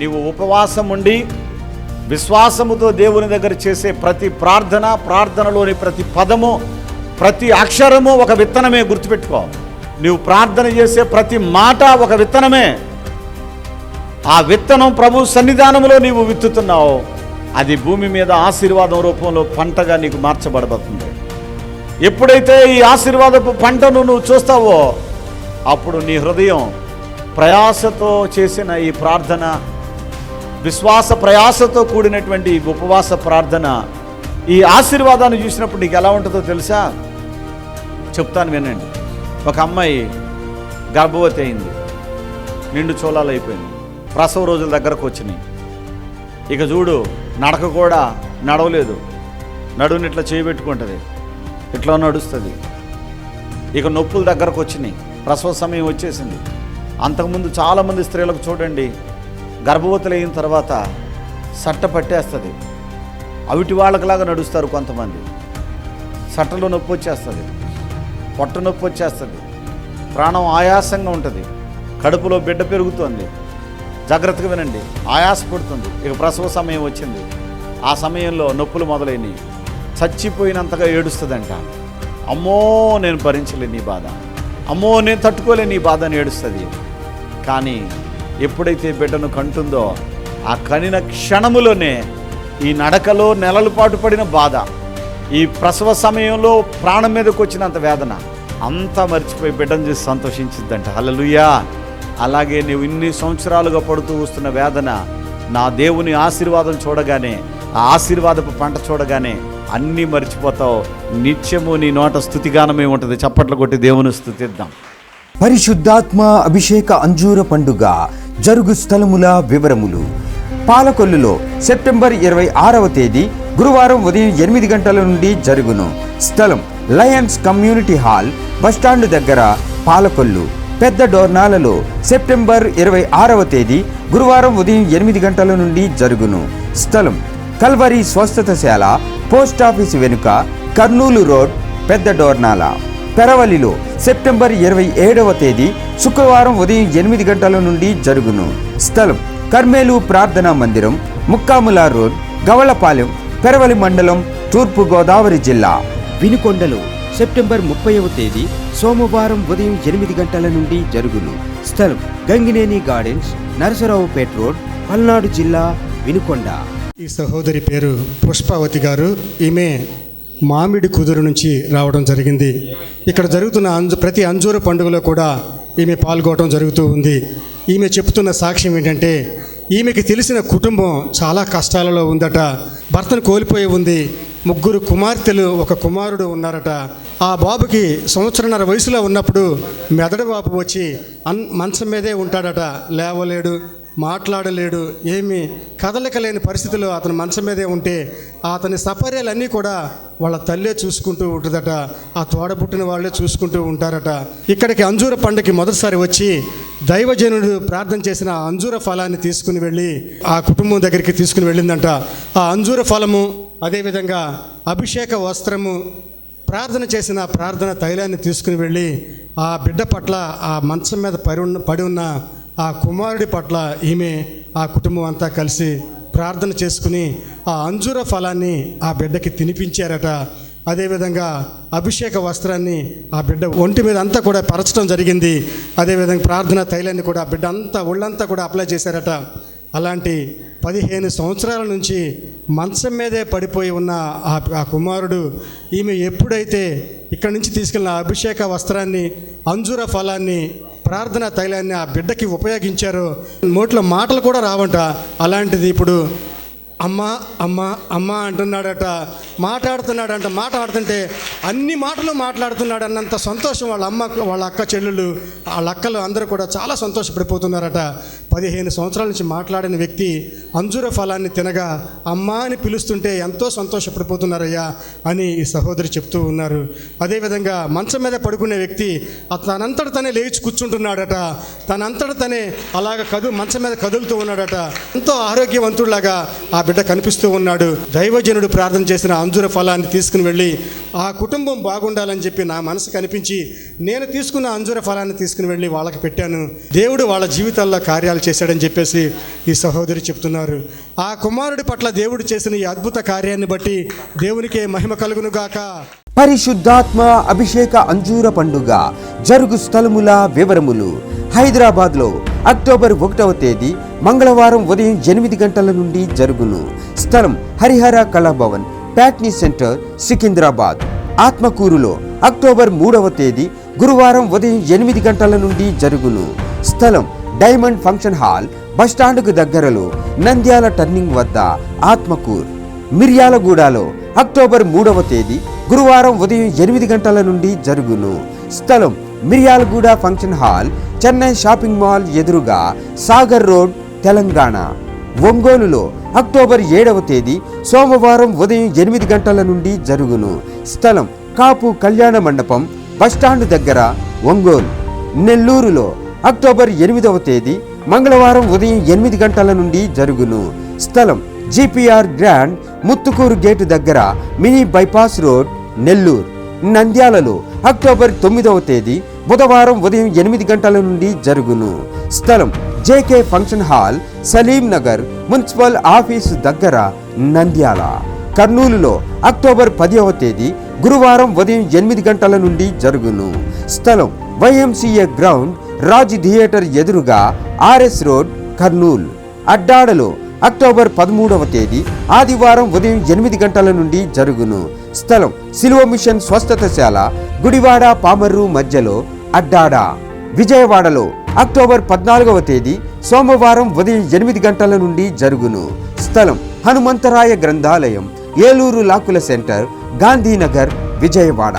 నీవు ఉపవాసం ఉండి విశ్వాసముతో దేవుని దగ్గర చేసే ప్రతి ప్రార్థన ప్రార్థనలోని ప్రతి పదము ప్రతి అక్షరము ఒక విత్తనమే గుర్తుపెట్టుకో. నీవు ప్రార్థన చేసే ప్రతి మాట ఒక విత్తనమే. ఆ విత్తనం ప్రభు సన్నిధానంలో నీవు విత్తుతున్నావు. అది భూమి మీద ఆశీర్వాదం రూపంలో పంటగా నీకు మార్చబడబోతుంది ఎప్పుడైతే ఈ ఆశీర్వాదపు పంటను నువ్వు చూస్తావో అప్పుడు నీ హృదయం ప్రయాసతో చేసిన ఈ ప్రార్థన విశ్వాస ప్రయాసతో కూడినటువంటి ఈ ఉపవాస ప్రార్థన ఈ ఆశీర్వాదాన్ని చూసినప్పుడు నీకు ఎలా ఉంటుందో తెలుసా? చెప్తాను వినండి. ఒక అమ్మాయి గర్భవతి అయింది. నిండు చోళాలు అయిపోయింది. ప్రసవ రోజుల దగ్గరకు వచ్చినాయి. ఇక చూడు నడక కూడా నడవలేదు. నడువుని ఇట్లా చేయబెట్టుకుంటుంది ఇట్లా నడుస్తుంది. ఇక నొప్పుల దగ్గరకు వచ్చినాయి. ప్రసవ సమయం వచ్చేసింది. అంతకుముందు చాలామంది స్త్రీలకు చూడండి గర్భవతులైన అయిన తర్వాత సట్ట పట్టేస్తుంది. అవిటి వాళ్ళకిలాగా నడుస్తారు కొంతమంది. సట్టలో నొప్పి వచ్చేస్తుంది. పొట్ట నొప్పి వచ్చేస్తుంది. ప్రాణం ఆయాసంగా ఉంటుంది. కడుపులో బిడ్డ పెరుగుతోంది. జాగ్రత్తగా వినండి. ఆయాసపడుతుంది ఇక ప్రసవ సమయం వచ్చింది. ఆ సమయంలో నొప్పులు మొదలైనవి చచ్చిపోయినంతగా ఏడుస్తుందంట. అమ్మో నేను భరించలేని నీ బాధ. అమ్మో నేను తట్టుకోలేని నీ బాధ అని ఏడుస్తుంది. కానీ ఎప్పుడైతే బిడ్డను కంటుందో ఆ కనిన క్షణములోనే ఈ నడకలో నెలల పాటు పడిన బాధ ఈ ప్రసవ సమయంలో ప్రాణం మీదకు వచ్చినంత వేదన అంతా మర్చిపోయి బిడ్డను చూసి సంతోషించిద్దంట. హల్లెలూయా. అలాగే నీవు ఇన్ని సంవత్సరాలుగా పడుతూ వస్తున్న వేదన నా దేవుని ఆశీర్వాదం చూడగానే ఆ ఆశీర్వాదపు పంట చూడగానే అన్నీ మర్చిపోతావు. నిత్యము నీ నోట స్థుతిగానమే ఉంటుంది. చప్పట్లు కొట్టి దేవుని స్థుతిద్దాం. పరిశుద్ధాత్మ అభిషేక అంజూర పండుగ జరుగు స్థలముల వివరములు. పాలకొల్లులో సెప్టెంబర్ ఇరవై ఆరవ తేదీ గురువారం ఉదయం ఎనిమిది గంటల నుండి జరుగును. స్థలం లయన్స్ కమ్యూనిటీ హాల్ బస్టాండ్ దగ్గర పాలకొల్లు. పెద్ద డోర్నాలలో సెప్టెంబర్ ఇరవై ఆరవ తేదీ గురువారం ఉదయం ఎనిమిది గంటల నుండి జరుగును. స్థలం కల్వరి స్వస్థతశాల పోస్ట్ ఆఫీస్ వెనుక కర్నూలు రోడ్ పెద్ద డోర్నాల. పెరవలిలో సెప్టెంబర్ ఇరవై ఏడవ తేదీ శుక్రవారం ఉదయం ఎనిమిది గంటల నుండి జరుగును. స్థలం కర్మేలు ప్రార్థనా మందిరం ముక్కాముల రోడ్ గవళపాలెం పెరవలి మండలం తూర్పు గోదావరి జిల్లా. వినుకొండలు సెప్టెంబర్ ముప్పైవ తేదీ సోమవారం ఉదయం ఎనిమిది గంటల నుండి జరుగును. స్థలం గంగినేని గార్డెన్స్ నరసరావుపేట రోడ్ పల్నాడు జిల్లా వినుకొండ. ఈ సహోదరి పేరు పుష్పావతి గారు. ఈమె మామిడి కుదురు నుంచి రావడం జరిగింది. ఇక్కడ జరుగుతున్న అంజు ప్రతి అంజూర పండుగలో కూడా ఈమె పాల్గొనడం జరుగుతూ ఉంది. ఈమె చెప్తున్న సాక్ష్యం ఏంటంటే ఈమెకి తెలిసిన కుటుంబం చాలా కష్టాలలో ఉందట. భర్తను కోల్పోయి ఉంది. ముగ్గురు కుమార్తెలు ఒక కుమారుడు ఉన్నారట. ఆ బాబుకి సంవత్సరన్నర వయసులో ఉన్నప్పుడు మెదడు బాబు వచ్చి అన్ మంచం మీదే ఉంటాడట. లేవలేడు. మాట్లాడలేడు ఏమి కదలిక లేని పరిస్థితిలో అతని మంచం మీదే ఉంటే అతని సపర్యాలన్నీ కూడా వాళ్ళ తల్లే చూసుకుంటూ ఉంటుందట. ఆ తోడ పుట్టిన వాళ్ళే చూసుకుంటూ ఉంటారట. ఇక్కడికి అంజూర పండుగకి మొదటిసారి వచ్చి దైవజనుడు ప్రార్థన చేసిన ఆ అంజూర ఫలాన్ని తీసుకుని వెళ్ళి ఆ కుటుంబం దగ్గరికి తీసుకుని వెళ్ళిందంట. ఆ అంజూర ఫలము అదేవిధంగా అభిషేక వస్త్రము ప్రార్థన చేసిన ప్రార్థన తైలాన్ని తీసుకుని వెళ్ళి ఆ బిడ్డ పట్ల ఆ మంచం మీద పడి ఉన్న పడి ఉన్న ఆ కుమారుడి పట్ల ఈమె ఆ కుటుంబం అంతా కలిసి ప్రార్థన చేసుకుని ఆ అంజూర ఫలాన్ని ఆ బిడ్డకి తినిపించారట. అదేవిధంగా అభిషేక వస్త్రాన్ని ఆ బిడ్డ ఒంటి మీద అంతా కూడా పరచడం జరిగింది. అదేవిధంగా ప్రార్థన తైలాన్ని కూడా ఆ బిడ్డ అంతా ఒళ్ళంతా కూడా అప్లై చేశారట. అలాంటి పదిహేను సంవత్సరాల నుంచి మంచం మీదే పడిపోయి ఉన్న ఆ కుమారుడు ఈమె ఎప్పుడైతే ఇక్కడి నుంచి తీసుకెళ్ళిన అభిషేక వస్త్రాన్ని అంజూర ఫలాన్ని ప్రార్థన తైలాన్ని ఆ బిడ్డకి ఉపయోగించారో. నోట్లో మాటలు కూడా రావంట. అలాంటిది ఇప్పుడు అమ్మ అమ్మ అమ్మ అంటున్నాడట. మాట్లాడుతున్నాడంట. మాట్లాడుతుంటే అన్ని మాటలు మాట్లాడుతున్నాడు అన్నంత సంతోషం వాళ్ళ అమ్మ వాళ్ళ అక్క చెల్లెళ్ళు వాళ్ళ అక్కలు అందరూ కూడా చాలా సంతోషపడిపోతున్నారట. పదిహేను సంవత్సరాల నుంచి మాట్లాడిన వ్యక్తి అంజూర ఫలాన్ని తినగా అమ్మ అని పిలుస్తుంటే ఎంతో సంతోషపడిపోతున్నారయ్యా అని ఈ సహోదరి చెప్తూ ఉన్నారు. అదేవిధంగా మంచం మీద పడుకునే వ్యక్తి తనంతట తనే లేచి కూర్చుంటున్నాడట. తనంతట తనే అలాగ కదు మంచం మీద కదులుతూ ఉన్నాడట. ఎంతో ఆరోగ్యవంతుడిలాగా ఆ బిడ్డ కనిపిస్తూ ఉన్నాడు. దైవజనుడు ప్రార్థన చేసిన అంజుర ఫలాన్ని తీసుకుని వెళ్ళి ఆ కుటుంబం బాగుండాలని చెప్పి నా మనసు కనిపించి నేను తీసుకున్న అంజుర ఫలాన్ని తీసుకుని వెళ్ళి వాళ్ళకి పెట్టాను. దేవుడు వాళ్ళ జీవితాల్లో కార్యాలు చేశాడని చెప్పేసి ఈ సహోదరి చెప్తున్నారు. ఆ కుమారుడి పట్ల దేవుడు చేసిన ఈ అద్భుత కార్యాన్ని బట్టి దేవునికే మహిమ కలుగును గాక. పరిశుద్ధాత్మ అభిషేక అంజూర పండుగ జరుగు స్థలముల వివరములు హైదరాబాద్లో అక్టోబర్ ఒకటవ తేదీ మంగళవారం ఉదయం ఎనిమిది గంటల నుండి జరుగును. స్థలం హరిహర కళాభవన్ ప్యాట్నీ సెంటర్ సికింద్రాబాద్. ఆత్మకూరులో అక్టోబర్ మూడవ తేదీ గురువారం ఉదయం ఎనిమిది గంటల నుండి జరుగును. స్థలం డైమండ్ ఫంక్షన్ హాల్ బస్టాండ్కు దగ్గరలో నంద్యాల టర్నింగ్ వద్ద ఆత్మకూర్. మిర్యాలగూడలో అక్టోబర్ మూడవ తేదీ గురువారం ఉదయం ఎనిమిది గంటల నుండి జరుగును. స్థలం Miryalaguda function hall Chennai shopping mall ఎదురుగా సాగర్ రోడ్ తెలంగాణ. ఒంగోలులో అక్టోబర్ ఏడవ తేదీ సోమవారం ఉదయం ఎనిమిది గంటల నుండి జరుగును. స్థలం కాపు కళ్యాణ మండపం బస్టాండ్ దగ్గర ఒంగోలు. నెల్లూరులో అక్టోబర్ ఎనిమిదవ తేదీ మంగళవారం ఉదయం ఎనిమిది గంటల నుండి జరుగును. స్థలం జిపిఆర్ గ్రాండ్ ముత్తుకూరు గేటు దగ్గర మినీ బైపాస్ రోడ్ నెల్లూరు. నంద్యాలలో అక్టోబర్ తొమ్మిదవ తేదీ బుధవారం ఉదయం ఎనిమిది గంటల నుండి జరుగును. స్థలం JK function hall Salim Nagar municipal office దగ్గర నంద్యాల. కర్నూలులో అక్టోబర్ పదిహవ తేదీ గురువారం ఉదయం ఎనిమిది గంటల నుండి జరుగును. స్థలం వైఎంసీఏ గ్రౌండ్ రాజ్ థియేటర్ ఎదురుగా ఆర్ఎస్ రోడ్ కర్నూల్. అడ్డాడలో అక్టోబర్ పదమూడవ తేదీ ఆదివారం ఉదయం ఎనిమిది గంటల నుండి జరుగును. స్థలం సిలువ మిషన్ స్వస్థతశాల గుడివాడ పామర్రు మధ్యలో అడ్డాడ విజయవాడలో అక్టోబర్ పద్నాలుగవ తేదీ సోమవారం ఉదయం ఎనిమిది గంటల నుండి జరుగును. స్థలం హనుమంతరాయ గ్రంథాలయం ఏలూరు లాకుల సెంటర్ గాంధీనగర్ విజయవాడ.